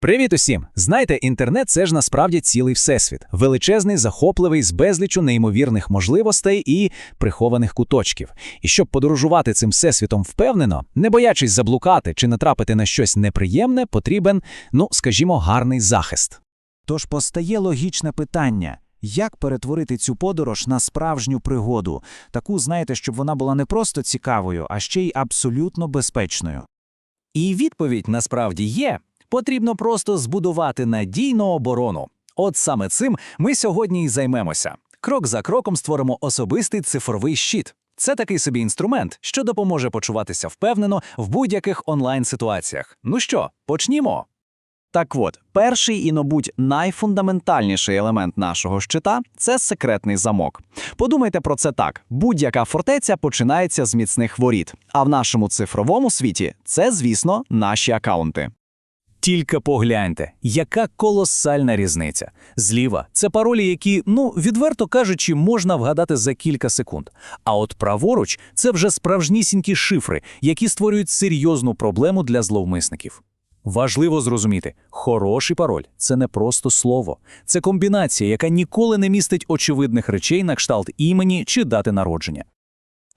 Привіт усім! Знаєте, інтернет це ж насправді цілий всесвіт, величезний, захопливий, з безлічу неймовірних можливостей і прихованих куточків. І щоб подорожувати цим всесвітом впевнено, не боячись заблукати чи натрапити на щось неприємне, потрібен, ну скажімо, гарний захист. Тож постає логічне питання. Як перетворити цю подорож на справжню пригоду, таку, знаєте, щоб вона була не просто цікавою, а ще й абсолютно безпечною? І відповідь насправді є. Потрібно просто збудувати надійну оборону. От саме цим ми сьогодні і займемося. Крок за кроком створимо особистий цифровий щит. Це такий собі інструмент, що допоможе почуватися впевнено в будь-яких онлайн-ситуаціях. Ну що, почнімо? Так от, перший і, мабуть, найфундаментальніший елемент нашого щита це секретний замок. Подумайте про це так: будь-яка фортеця починається з міцних воріт, а в нашому цифровому світі це, звісно, наші акаунти. Тільки погляньте, яка колосальна різниця. Зліва це паролі, які, ну, відверто кажучи, можна вгадати за кілька секунд. А от праворуч це вже справжнісінькі шифри, які створюють серйозну проблему для зловмисників. Важливо зрозуміти, хороший пароль це не просто слово, це комбінація, яка ніколи не містить очевидних речей на кшталт імені чи дати народження.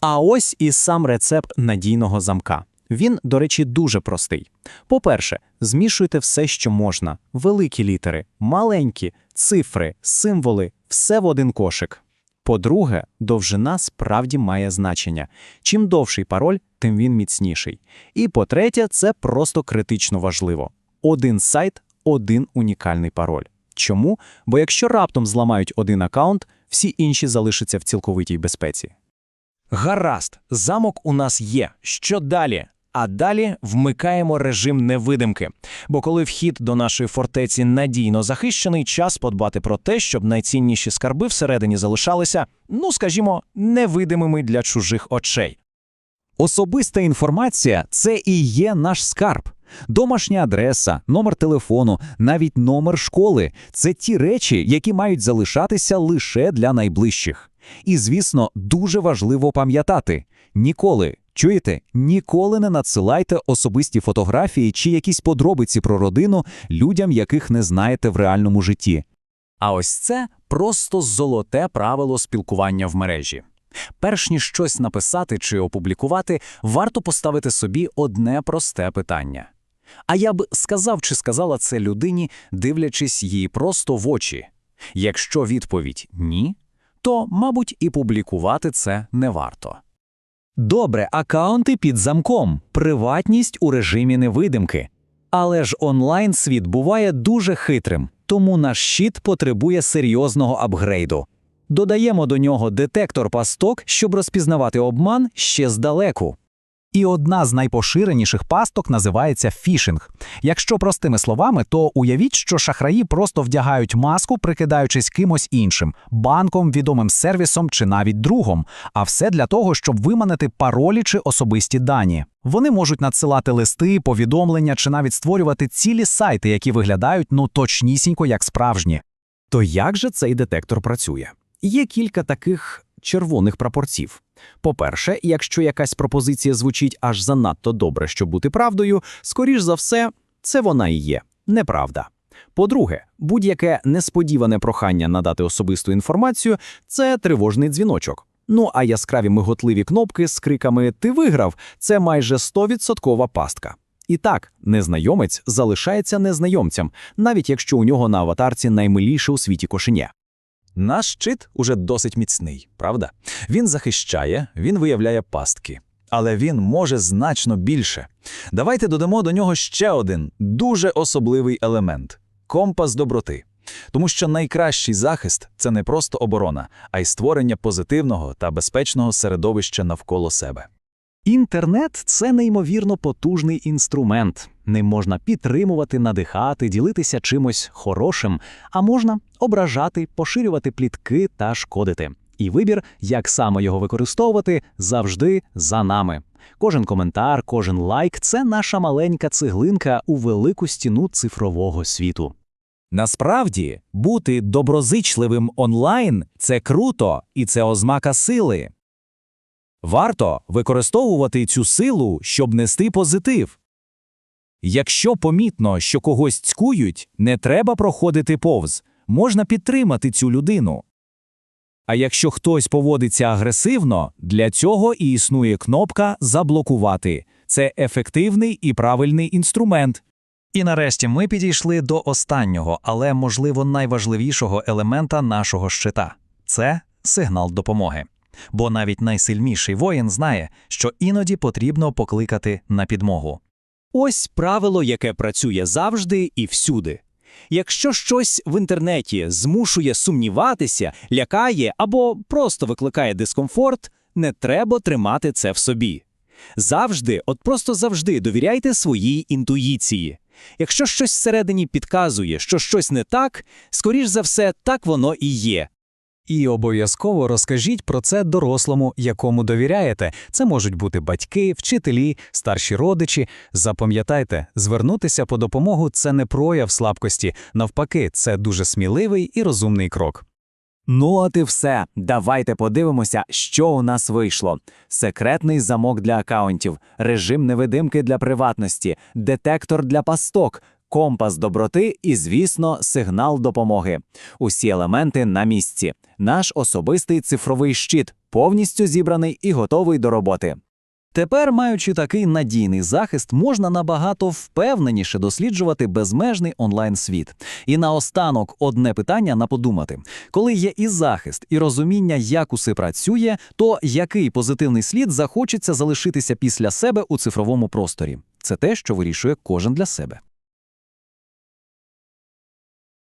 А ось і сам рецепт надійного замка. Він, до речі, дуже простий. По-перше, змішуйте все, що можна: великі літери, маленькі, цифри, символи, все в один кошик. По-друге, довжина справді має значення. Чим довший пароль, тим він міцніший. І по-третє, це просто критично важливо. Один сайт, один унікальний пароль. Чому? Бо якщо раптом зламають один аккаунт, всі інші залишаться в цілковитій безпеці. Гаразд, замок у нас є. Що далі? А далі вмикаємо режим невидимки. Бо коли вхід до нашої фортеці надійно захищений, час подбати про те, щоб найцінніші скарби всередині залишалися, ну скажімо, невидимими для чужих очей. Особиста інформація це і є наш скарб. Домашня адреса, номер телефону, навіть номер школи це ті речі, які мають залишатися лише для найближчих. І, звісно, дуже важливо пам'ятати: ніколи, чуєте, ніколи не надсилайте особисті фотографії чи якісь подробиці про родину людям, яких не знаєте в реальному житті. А ось це просто золоте правило спілкування в мережі. Перш ніж щось написати чи опублікувати, варто поставити собі одне просте питання. А я б сказав чи сказала це людині, дивлячись їй просто в очі. Якщо відповідь ні, то, мабуть, і публікувати це не варто. Добре, акаунти під замком, приватність у режимі невидимки. Але ж онлайн світ буває дуже хитрим, тому наш щит потребує серйозного апгрейду. Додаємо до нього детектор пасток, щоб розпізнавати обман ще здалеку. І одна з найпоширеніших пасток називається фішинг. Якщо простими словами, то уявіть, що шахраї просто вдягають маску, прикидаючись кимось іншим банком, відомим сервісом чи навіть другом. А все для того, щоб виманити паролі чи особисті дані. Вони можуть надсилати листи, повідомлення чи навіть створювати цілі сайти, які виглядають ну точнісінько як справжні. То як же цей детектор працює? Є кілька таких червоних прапорців. По-перше, якщо якась пропозиція звучить аж занадто добре, щоб бути правдою, скоріш за все, це вона і є неправда. По-друге, будь-яке несподіване прохання надати особисту інформацію це тривожний дзвіночок. Ну а яскраві миготливі кнопки з криками Ти виграв це майже 100% пастка. І так, незнайомець залишається незнайомцем, навіть якщо у нього на аватарці наймиліше у світі кошеня. Наш щит уже досить міцний, правда? Він захищає, він виявляє пастки. Але він може значно більше. Давайте додамо до нього ще один дуже особливий елемент компас доброти. Тому що найкращий захист це не просто оборона, а й створення позитивного та безпечного середовища навколо себе. Інтернет це неймовірно потужний інструмент. Ним можна підтримувати, надихати, ділитися чимось хорошим, а можна ображати, поширювати плітки та шкодити. І вибір, як саме його використовувати, завжди за нами. Кожен коментар, кожен лайк це наша маленька цеглинка у велику стіну цифрового світу. Насправді, бути доброзичливим онлайн це круто і це ознака сили. Варто використовувати цю силу, щоб нести позитив. Якщо помітно, що когось цькують, не треба проходити повз. Можна підтримати цю людину. А якщо хтось поводиться агресивно, для цього і існує кнопка Заблокувати. Це ефективний і правильний інструмент. І нарешті ми підійшли до останнього, але, можливо, найважливішого елемента нашого щита це сигнал допомоги. Бо навіть найсильніший воїн знає, що іноді потрібно покликати на підмогу. Ось правило, яке працює завжди і всюди. Якщо щось в інтернеті змушує сумніватися, лякає або просто викликає дискомфорт, не треба тримати це в собі. Завжди, от просто завжди довіряйте своїй інтуїції. Якщо щось всередині підказує, що щось не так, скоріш за все, так воно і є. І обов'язково розкажіть про це дорослому, якому довіряєте. Це можуть бути батьки, вчителі, старші родичі. Запам'ятайте, звернутися по допомогу це не прояв слабкості, навпаки, це дуже сміливий і розумний крок. Ну от і все. Давайте подивимося, що у нас вийшло: секретний замок для акаунтів, режим невидимки для приватності, детектор для пасток, компас доброти і, звісно, сигнал допомоги. Усі елементи на місці. Наш особистий цифровий щит повністю зібраний і готовий до роботи. Тепер, маючи такий надійний захист, можна набагато впевненіше досліджувати безмежний онлайн-світ. І наостанок одне питання на подумати. Коли є і захист, і розуміння, як усе працює, то який позитивний слід захочеться залишитися після себе у цифровому просторі? Це те, що вирішує кожен для себе.